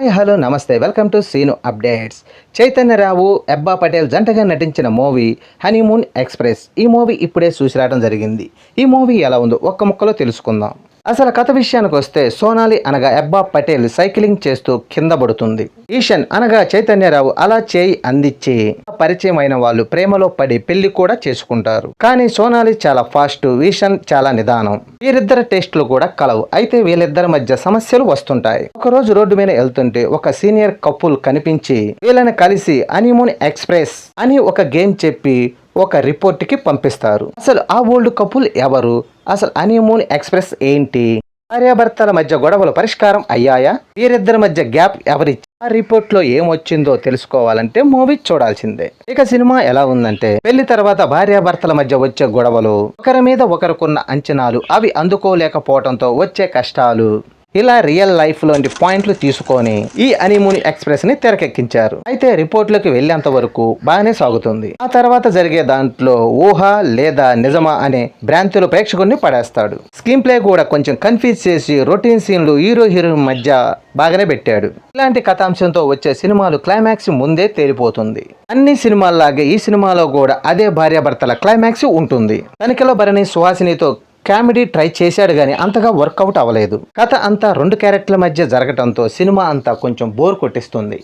Hi hello నమస్తే. Welcome to Seenu updates. Chaitanya Rao Hebah Patel జంటగా నటించిన movie honeymoon express. ఈ movie ఇప్పుడే చూసి రావడం జరిగింది. ఈ మూవీ ఎలా ఉందో ఒక్క ముక్కలో తెలుసుకుందాం. అసలు కథ విషయానికి వస్తే సోనాలి అనగా ఎబ్బా పటేల్ సైక్లింగ్ చేస్తూ కింద పడుతుంది. ఈషన్ అనగా చైతన్యరావు అలా చేయి అందించి పరిచయం అయిన వాళ్ళు ప్రేమలో పడి పెళ్ళి కూడా చేసుకుంటారు. కానీ సోనాలి చాలా ఫాస్ట్ ఈషన్ చాలా నిదానం. వీరిద్దరి టేస్ట్లు కూడా కలవు. అయితే వీళ్ళిద్దరి మధ్య సమస్యలు వస్తుంటాయి. ఒక రోజు రోడ్డు మీద వెళ్తుంటే ఒక సీనియర్ కపుల్ కనిపించి వీళ్ళని కలిసి హనీమూన్ ఎక్స్ప్రెస్ అని ఒక గేమ్ చెప్పి ఒక రిపోర్ట్కి పంపిస్తారు. అసలు ఆ ఓల్డ్ కపుల్ ఎవరు? అసలు హనీమూన్ ఎక్స్ప్రెస్ ఏంటి? భార్యాభర్తల మధ్య గొడవలు పరిష్కారం అయ్యాయా? వీరిద్దరి మధ్య గ్యాప్ ఎవరి ఆ రిపోర్ట్లో ఏమొచ్చిందో తెలుసుకోవాలంటే మూవీ చూడాల్సిందే. ఇక సినిమా ఎలా ఉందంటే పెళ్ళి తర్వాత భార్యాభర్తల మధ్య వచ్చే గొడవలు ఒకరి మీద ఒకరికున్న అంచనాలు అవి అందుకోలేకపోవడంతో వచ్చే కష్టాలు. ఇలా రియల్ లైఫ్లోని పాయింట్లు తీసుకొని ఈ హనీమూన్ ఎక్స్ప్రెస్ని తెరకెక్కించారు. అయితే రిపోర్ట్లోకి వెళ్ళేంత వరకు బాగానే సాగుతుంది. ఆ తర్వాత జరిగే దాంట్లో ఊహ లేదా నిజమా అనే భ్రాంతులు ప్రేక్షకుడిని పడేస్తాడు. స్క్రీన్ ప్లే కూడా కొంచెం కన్ఫ్యూజ్ చేసి రొటీన్ సీన్లు హీరో హీరోయిన్ మధ్య బాగానే పెట్టాడు. ఇలాంటి కథాంశంతో వచ్చే సినిమాలు క్లైమాక్స్ ముందే తేలిపోతుంది. అన్ని సినిమాల్లాగే ఈ సినిమాలో కూడా అదే భార్యాభర్తల క్లైమాక్స్ ఉంటుంది. తనిఖీలో భరణి సుహాసినితో కామెడీ ట్రై చేశాడు కానీ అంతగా వర్కౌట్ అవ్వలేదు. కథ అంతా రెండు క్యారెక్టర్ల మధ్య జరగటంతో సినిమా అంతా కొంచెం బోర్ కొట్టిస్తుంది.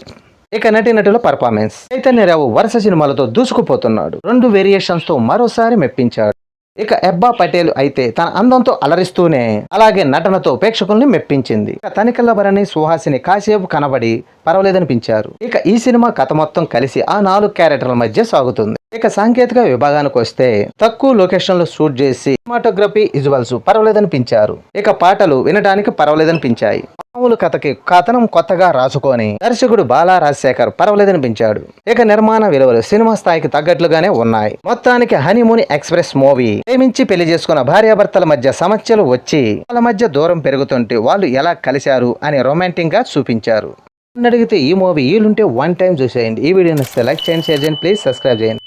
ఇక నటీనటుల పర్ఫార్మెన్స్. చైతన్యరావు వరుస సినిమాలతో దూసుకుపోతున్నాడు. రెండు వేరియేషన్స్తో మరోసారి మెప్పించాడు. ఇక ఎబ్బా పటేల్ అయితే తన అందంతో అలరిస్తూనే అలాగే నటనతో ప్రేక్షకుల్ని మెప్పించింది. ఇక తనికల్ల భరణి సుహాసిని కాసేపు కనబడి పర్వాలేదనిపించారు. ఇక ఈ సినిమా కథ మొత్తం కలిసి ఆ నాలుగు క్యారెక్టర్ల మధ్య సాగుతుంది. ఇక సాంకేతిక విభాగానికి వస్తే తక్కువ లొకేషన్లో షూట్ చేసి సినిమాటోగ్రఫీ విజువల్స్ పర్వాలేదనిపించారు. ఇక పాటలు వినడానికి పర్వాలేదనిపించాయి. మామూలు కథకి కథనం కొత్తగా రాసుకొని దర్శకుడు బాలా రాజశేఖర్ పర్వాలేదనిపించాడు. ఇక నిర్మాణ విలువలు సినిమా స్థాయికి తగ్గట్లుగానే ఉన్నాయి. మొత్తానికి హనీమూన్ ఎక్స్ప్రెస్ మూవీ ప్రేమించి పెళ్ళి చేసుకున్న భార్యాభర్తల మధ్య సమస్యలు వచ్చి వాళ్ళ మధ్య దూరం పెరుగుతుంటే వాళ్ళు ఎలా కలిశారు అని రొమాంటిక్గా చూపించారు అడిగితే ఈ మూవీ వీలుంటే వన్ టైం చూసేయండి. ఈ వీడియో నచ్చితే లైక్ చేయండి షేర్ చేయండి ప్లీజ్ సబ్స్క్రైబ్ చేయండి.